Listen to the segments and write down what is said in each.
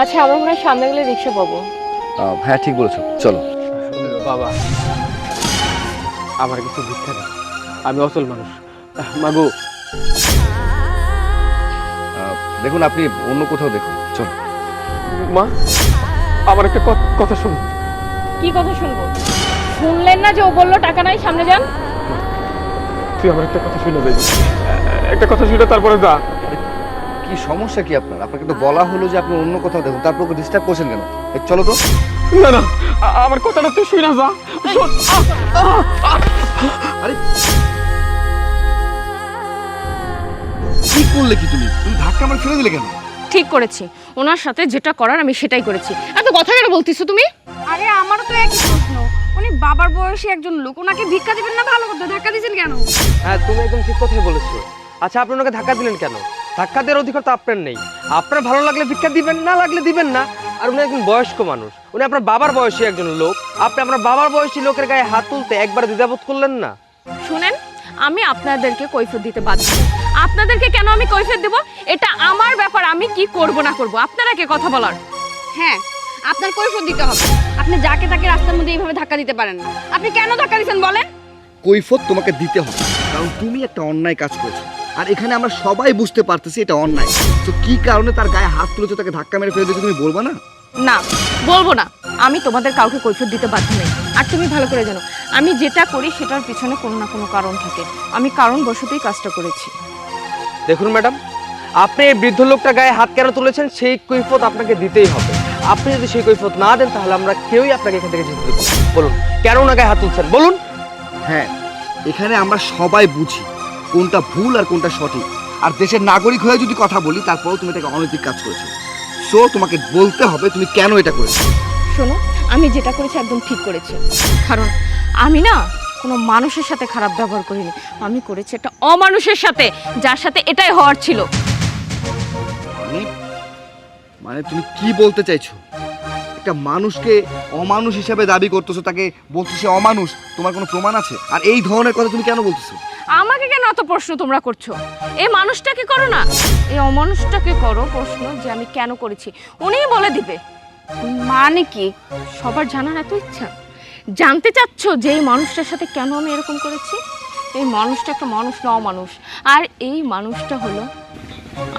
আচ্ছা আমরা মনে হয় সামনে গেলে রিক্সা পাবো। আহ, হ্যাঁ ঠিক বলেছ। চলো। বাবা আমার কিছু ভিক্ষা দাও আমি অচল মানুষ। মাগো আহ, দেখুন আপনি অন্য কোথাও দেখুন। চলো। মা আমার একটা কথা শুনুন। কি কথা শুনব? শুনলেন না যে ও বলল টাকা নাই? সামনে যান। তুই আমার একটা কথা শুনে দেবি একটা কথা শুনে তারপরে যা। কি সমস্যা কি আপনার? আপনাকে তো বলা হলো যে আপনি অন্য কোথাও দেখুন তারপর ওকে ডিস্টার্ব করছেন কেন? এই, চলো তো। না না আ- আমার কথাটা তুই শুনে যা। শোন আহ, আহ, আহ। আরে কি করলে কি তুমি? তুমি ধাক্কা আমার ফেলে দিলে কেন? ঠিক করেছি। ওনার সাথে যেটা করার আমি সেটাই করেছি। এত কথা কেন বলতিছো তুমি? আরে আমারও তো একই প্রশ্ন। উনি বাবার বয়সী একজন লোক ওনাকে ভিক্ষা দিবেন না ভালো করতে ধাক্কা দিয়েছেন কেন? হ্যাঁ তুমি একদম ঠিক কথাই বলেছ। আচ্ছা আপনি ওনাকে ধাক্কা দিলেন কেন? ধাক্কা দেওয়ার অধিকার তো আপনার নেই। আপনার ভালো লাগলে ভিক্ষা দিবেন না লাগলে দিবেন না। আর উনি একজন বয়স্ক মানুষ। উনি আপনার বাবার বয়সী একজন লোক। আপনি আপনার বাবার বয়সী লোকের গায়ে হাত তুলতে একবার দ্বিধাবোধ করলেন না? শুনেন আমি আপনাদেরকে কৈফিয়ত দিতে বাধ্য। আপনাদেরকে কেন আমি কৈফিয়ত দেব? এটা আমার ব্যাপার আমি কি করব না করব? আপনারা কে কথা বলার? হ্যাঁ আপনার কৈফত দিতে হবে। আপনি যাকে তাকে রাস্তার মধ্যে এইভাবে ধাক্কা দিতে পারেন না। আপনি কেন ধাক্কা দিয়েছেন বলেন? কৈফত তোমাকে দিতে হবে কারণ তুমি একটা অন্যায় কাজ করেছ। আর এখানে আমরা সবাই বুঝতে পারতেছি এটা অন্যায়। তো কি কারণে তার গায়ে হাত তুলেছে তাকে ধাক্কা মেরে ফেলে দিয়েছ তুমি বলবা না? না বলব না। আমি তোমাদের কাউকে কৈফিয়ত দিতে বাধ্য নেই। আর তুমি ভালো করে জানো আমি যেটা করি সেটার পিছনে কোনো না কোনো কারণ থাকে। আমি কারণ বশতই কাজটা করেছি। দেখুন ম্যাডাম আপনি এই বৃদ্ধ লোকটা গায়ে হাত কেন তুলেছেন? সেই কৈফত আপনাকে দিতেই হবে। আপনি যদি সেই কৈফত না দেন তাহলে আমরা কেউই আপনাকে এখান থেকে যেতে দেবো বলুন কেন ওনার গায়ে হাত তুলছেন? বলুন। হ্যাঁ এখানে আমরা সবাই বুঝি। কোনটা ভুল আর কোনটা সঠিক। আর দেশের নাগরিক হয়ে যদি কথা বলি তারপরেও তুমি এটাকে অনৈতিক কাজ করেছ। সো তোমাকে বলতে হবে তুমি কেন এটা করেছ? শোনো আমি যেটা করেছি একদম ঠিক করেছি। কারণ আমি না কোনো মানুষের সাথে খারাপ ব্যবহার করিনি। আমি করেছি একটা অমানুষের সাথে যার সাথে এটাই হওয়ার ছিল। মানে মানে তুমি কি বলতে চাইছো? একটা মানুষকে অমানুষ হিসাবে দাবি করতেছো তাকে বলছো সে অমানুষ তোমার কোনো প্রমাণ আছে? আর এই ধরনের কথা তুমি কেন বলতেছো? আমাকে কেন এত প্রশ্ন তোমরা করছ? এই মানুষটাকে করো না। এই অমানুষটাকে করো প্রশ্ন যে আমি কেন করেছি। উনিই বলে দিবে। মানে কি? সবার জানার এত ইচ্ছা? জানতে চাচ্ছ যে এই মানুষটার সাথে কেন আমি এরকম করেছি? এই মানুষটা একটা মানুষ না অমানুষ। আর এই মানুষটা হলো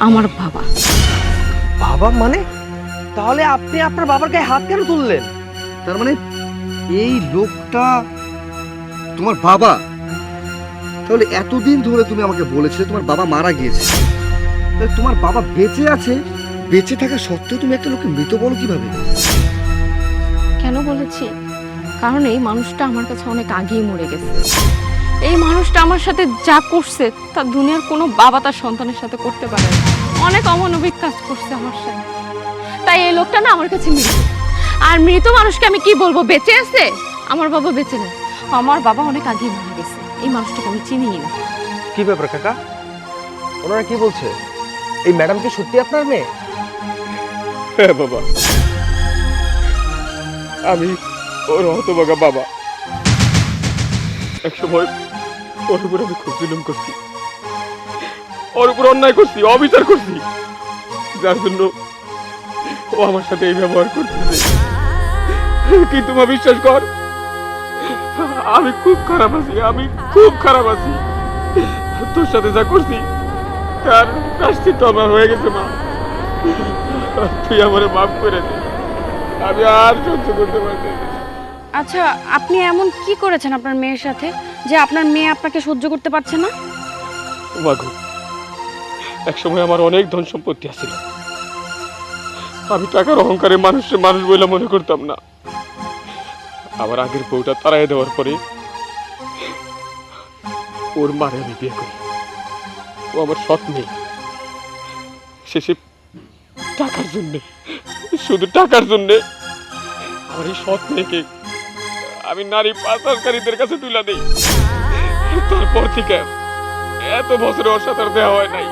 আমার বাবা। বাবা মানে? তাহলে আপনি আপনার বাবার গায়ে হাত কেন তুললেন? তার মানে এই লোকটা তোমার বাবা? তাহলে এতদিন ধরে তুমি আমাকে বলেছিলে তোমার বাবা মারা গিয়েছে। তাহলে তোমার বাবা বেঁচে আছে? বেঁচে থাকা সত্ত্বেও তুমি একটা লোককে মৃত বলো কীভাবে? কেন বলেছি? কারণ এই মানুষটা আমার কাছে অনেক আগেই মরে গেছে। এই মানুষটা আমার সাথে যা করছে তা দুনিয়ার কোনো বাবা তার সন্তানের সাথে করতে পারে না। অনেক অমানবিক কাজ করছে আমার সাথে। তাই এই লোকটা না আমার কাছে মৃত। আর মৃত মানুষকে আমি কি বলব? বেঁচে আছে? আমার বাবা বেঁচে নেই। আমার বাবা অনেক আগেই মারা গেছে। এই মানুষটাকে আমি চিনি না। কি ব্যাপার কাকা? ওনারা কি বলছে? এই ম্যাডাম কি সত্যি আপনার মেয়ে? হ্যাঁ বাবা। আমি ওর হতবাগা বাবা। এক সময় ওর উপর আমি খুব জুলুম করছি। ওর উপর অন্যায় করছি অবিচার করছি। যার জন্য ও আমার সাথে এই ব্যবহার করতেছে। কিন্তু মা বিশ্বাস কর আমি খুব খারাপ আছি আমি খুব খারাপ আছি। তোর সাথে যা করছি তার প্রাশ্চিত্য আমার হয়ে গেছে মা। তুই আমারে মাফ করে দে। আমি আর সহ্য করতে পারছি আচ্ছা আপনি এমন কি করেছেন আপনার মেয়ের সাথে যে আপনার মেয়ে আপনাকে সহ্য করতে পারছে না? এক সময় আমার অনেক ধন সম্পত্তি আছিল। আমি টাকার অহংকারে মানুষকে মানুষ বলে মনে করতাম না। আমার আগের বউটা তাড়াই দেওয়ার পরে ওর মারে আমি বিয়ে করি। ও আমার সৎ মেয়ে। শেষে টাকার জন্যে, শুধু টাকার জন্যে আমার এই সৎ মেয়েকে আমি নারী পাচারকারীদের কাছে তুলে দেই। তারপর থেকে এত বছরে সাথে দেওয়া হয় নাই।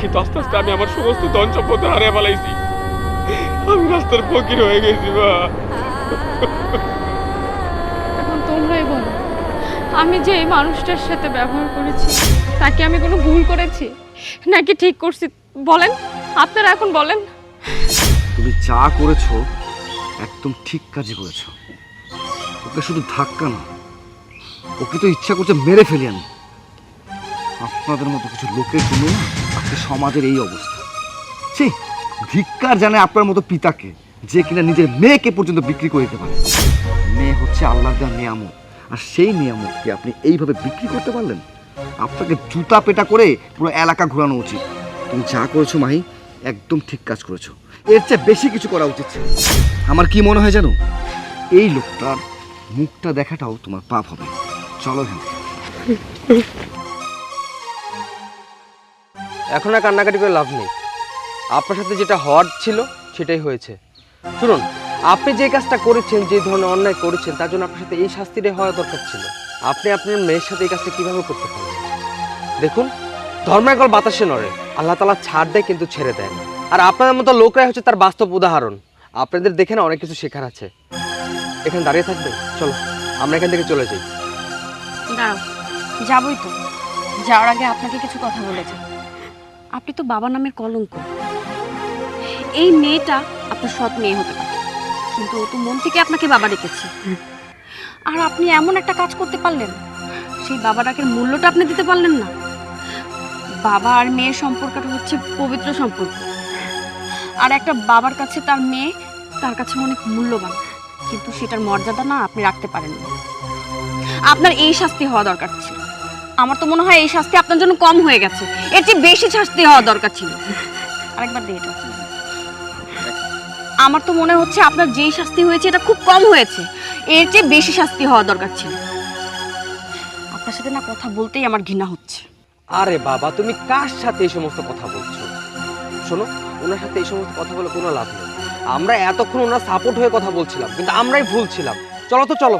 কিন্তু আস্তে আস্তে আমি আমার সমস্ত ধন সম্পদ হারিয়ে ফেলাইছি আমি রাস্তার ফকির হয়ে গেছি মা। এখন তোমরাই বলো আমি যে এই মানুষটার সাথে ব্যবহার করেছি তাকে আমি কোনো ভুল করেছি? নাকি ঠিক করছি? বলেন আপনারা এখন বলেন। তুমি যা করেছ একদম ঠিক কাজই করেছ। ওকে শুধু ধাক্কা না ওকে তো ইচ্ছা করছে মেরে ফেলি আমি। আপনাদের মতো কিছু লোকের জন্য আজকে সমাজের এই অবস্থা। ছি! ধিক্কার জানে আপনার মতো পিতাকে, যে কিনা নিজের মেয়েকে পর্যন্ত বিক্রি করে দিতে পারে। মেয়ে হচ্ছে আল্লাহ দেওয়া নিয়ামত, আর সেই নিয়ামতকে আপনি এইভাবে বিক্রি করতে পারলেন? আপনাকে জুতা পেটা করে পুরো এলাকা ঘোরানো উচিত। তুমি যা করেছ মাহি, একদম ঠিক কাজ করেছ। এর চেয়ে বেশি কিছু করা উচিত ছিল। আমার কি মনে হয় জানো? এই লোকটার মুখটা দেখাটাও তোমার পাপ হবে। চলো হ্যাঁ এখন আর কান্নাকাটি করে লাভ নেই। আপনার সাথে যেটা হওয়ার ছিল, সেটাই হয়েছে। শুনুন, আপনি যে কাজটা করেছেন, যে ধরনের অন্যায় করেছেন, তার জন্য আপনার সাথে এই শাস্তিটাই হওয়া দরকার ছিল। আপনি আপনার মেয়ের সাথে এই কাজটা কীভাবে করতে পারেন দেখুন ধর্মের গল বাতাসে নড়ে। আল্লাহ তালা ছাড় দেয়, কিন্তু ছেড়ে দেয় না। আর আপনাদের মতো লোকরাই হচ্ছে তার বাস্তব উদাহরণ। আপনাদের দেখে না অনেক কিছু শেখার আছে। এখানে দাঁড়িয়ে থাকবে চলো, আমরা এখান থেকে চলে যাই। যাবই তো। যাওয়ার আগে আপনাকে কিছু কথা বলেছে আপনি তো বাবা নামের কলঙ্ক। এই মেয়েটা আপনার সৎ মেয়ে হতে পারে। কিন্তু ও তো মন থেকে আপনাকে বাবা রেখেছে আর আপনি এমন একটা কাজ করতে পারলেন, সেই বাবা ডাকের মূল্যটা আপনি দিতে পারলেন না। বাবা আর মেয়ের সম্পর্কটা হচ্ছে পবিত্র সম্পর্ক। আর একটা বাবার কাছে তার মেয়ে, তার কাছে অনেক মূল্যবান, কিন্তু সেটার মর্যাদা না আপনি রাখতে পারেন না। আপনার এই শাস্তি হওয়া দরকার ছিল। আমার তো মনে হয় এই শাস্তি আপনার জন্য কম হয়ে গেছে। এর চেয়ে বেশি শাস্তি হওয়া দরকার ছিল। আরেকবার দে এটা। আমার তো মনে হচ্ছে আপনার যেই শাস্তি হয়েছে, এটা খুব কম হয়েছে। এর চেয়ে বেশি শাস্তি হওয়া দরকার ছিল। আপনার সাথে না কথা বলতেই আমার ঘৃণা হচ্ছে। আরে বাবা, তুমি কার সাথে এই সমস্ত কথা বলছো? শোনো, ওনার সাথে এই সমস্ত কথা বলে কোনো লাভ নেই। আমরা এতক্ষণ ওনার সাপোর্ট হয়ে কথা বলছিলাম, কিন্তু আমরাই ভুল ছিলাম। চলো তো, চলো।